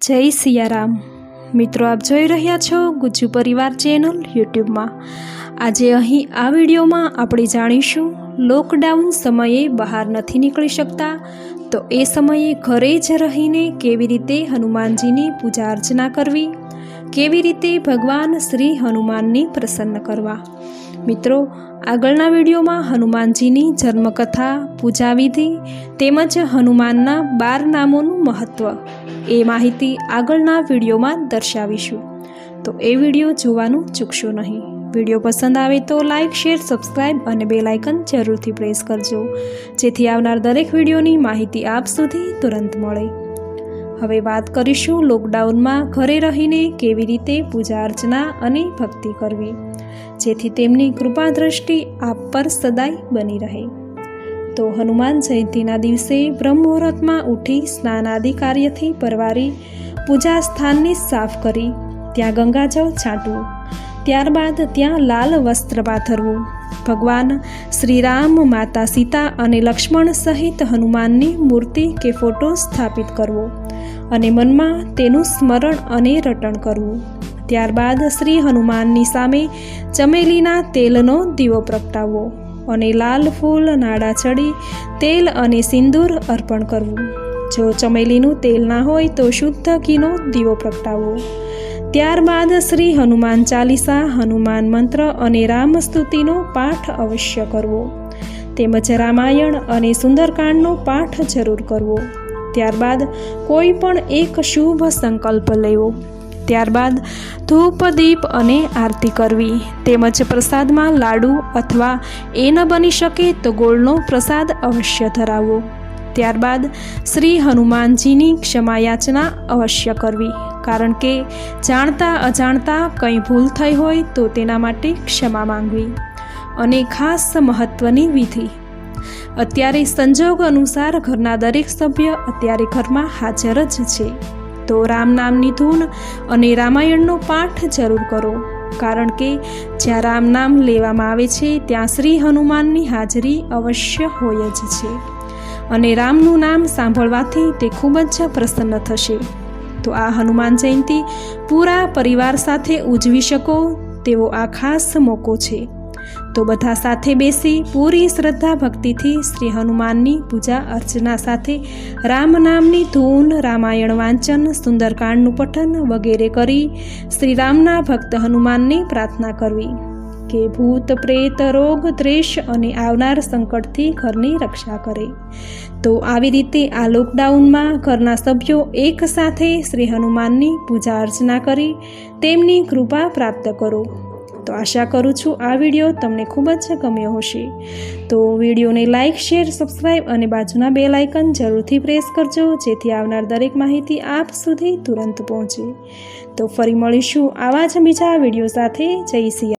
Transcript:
જય સિયારામ. મિત્રો, આપ જોઈ રહ્યા છો ગુજ્જુ પરિવાર ચેનલ યુટ્યુબમાં. આજે અહીં આ વિડીયોમાં આપણે જાણીશું લોકડાઉન સમયે બહાર નથી નીકળી શકતા, તો એ સમયે ઘરે જ રહીને કેવી રીતે હનુમાનજીની પૂજા અર્ચના કરવી? કેવી રીતે ભગવાન શ્રી હનુમાનની પ્રસન્ન કરવા? મિત્રો, આગળના વિડીયોમાં હનુમાનજીની જન્મકથા પૂજા વિધિ તેમજ હનુમાનના બાર નામોનું મહત્ત્વ એ માહિતી આગળના વિડીયોમાં દર્શાવીશું. તો એ વીડિયો જોવાનું ચૂકશો નહીં. વીડિયો પસંદ આવે તો લાઇક શેર, સબસ્ક્રાઇબ અને બે લાઇકન જરૂરથી પ્રેસ કરજો, જેથી આવનાર દરેક વિડીયોની માહિતી આપ સુધી તુરંત મળે. હવે વાત કરીશું લોકડાઉનમાં ઘરે રહીને કેવી રીતે પૂજા અર્ચના અને ભક્તિ કરવી, જેથી તેમની કૃપા દ્રષ્ટિ આપ પર સદાય બની રહે. તો હનુમાન જયંતીના દિવસે બ્રહ્મુહૂર્તમાં ઉઠી સ્નાન આદિ કાર્યથી પરવારી પૂજા સ્થાનને સાફ કરી, ત્યાં ગંગાજળ છાંટવું ત્યારબાદ ત્યાં લાલ વસ્ત્ર પાથરવું. ભગવાન શ્રીરામ, માતા સીતા અને લક્ષ્મણ સહિત હનુમાનની મૂર્તિ કે ફોટો સ્થાપિત કરવો અને મનમાં તેનું સ્મરણ અને રટણ કરવું. ત્યારબાદ શ્રી હનુમાનની સામે ચમેલીના તેલનો દીવો પ્રગટાવવો. અને લાલ ફૂલ, નાડા ચડી, તેલ અને સિંદૂર અર્પણ કરવું. જો ચમેલીનું તેલ ના હોય તો શુદ્ધ ઘીનો દીવો પ્રગટાવવો ત્યારબાદ શ્રી હનુમાન ચાલીસા, હનુમાન મંત્ર અને રામ સ્તુતિનો પાઠ અવશ્ય કરવો. તેમજ રામાયણ અને સુંદરકાંડનો પાઠ જરૂર કરવો. ત્યારબાદ કોઈ પણ એક શુભ સંકલ્પ લેવો. ત્યારબાદ ધૂપ દીપ અને આરતી કરવી. તેમજ પ્રસાદમાં લાડુ અથવા એ ન બની શકે તો ગોળનો પ્રસાદ અવશ્ય ધરાવવો ત્યારબાદ શ્રી હનુમાનજીની ક્ષમાયાચના અવશ્ય કરવી. કારણ કે જાણતા અજાણતા કંઈ ભૂલ થઈ હોય તો તેના માટે ક્ષમા માંગવી. અને ખાસ મહત્ત્વની વિધિ. અત્યારે સંજોગ અનુસાર ઘરના દરેક સભ્ય અત્યારે ઘરમાં હાજર જ છે. તો રામ નામની ધૂન અને રામાયણનો પાઠ જરૂર કરો. કારણ કે જ્યાં રામ નામ લેવામાં આવે છે, ત્યાં શ્રી હનુમાનની હાજરી અવશ્ય હોય જ છે. અને રામનું નામ સાંભળવાથી તે ખૂબ જ પ્રસન્ન થશે. તો આ હનુમાન જયંતી પૂરા પરિવાર સાથે ઉજવી શકો તેવો આ ખાસ મોકો છે. તો બધા સાથે બેસી પૂરી શ્રદ્ધા ભક્તિથી શ્રી હનુમાનની પૂજા અર્ચના સાથે રામ નામની ધૂન, રામાયણ વાંચન, સુંદરકાંડનું પઠન વગેરે કરી શ્રી રામના ભક્ત હનુમાનની પ્રાર્થના કરવી. કે ભૂત, પ્રેત, રોગ દ્રેશ અને આવનાર સંકટથી ઘરની રક્ષા કરે. તો આવી રીતે આ લોકડાઉનમાં ઘરના સભ્યો એક સાથે શ્રી હનુમાનની પૂજા અર્ચના કરી તેમની કૃપા પ્રાપ્ત કરો. તો આશા કરું છું આ વીડિયો તમને ખૂબ જ ગમ્યો હશે. તો વિડીયોને લાઇક, શેર સબસ્ક્રાઈબ અને બાજુના બે લાઇકન જરૂરથી પ્રેસ કરજો, જેથી આવનાર દરેક માહિતી આપ સુધી તુરંત પહોંચે. તો ફરી મળીશું આવા જ બીજા વીડિયો સાથે. જય સિયા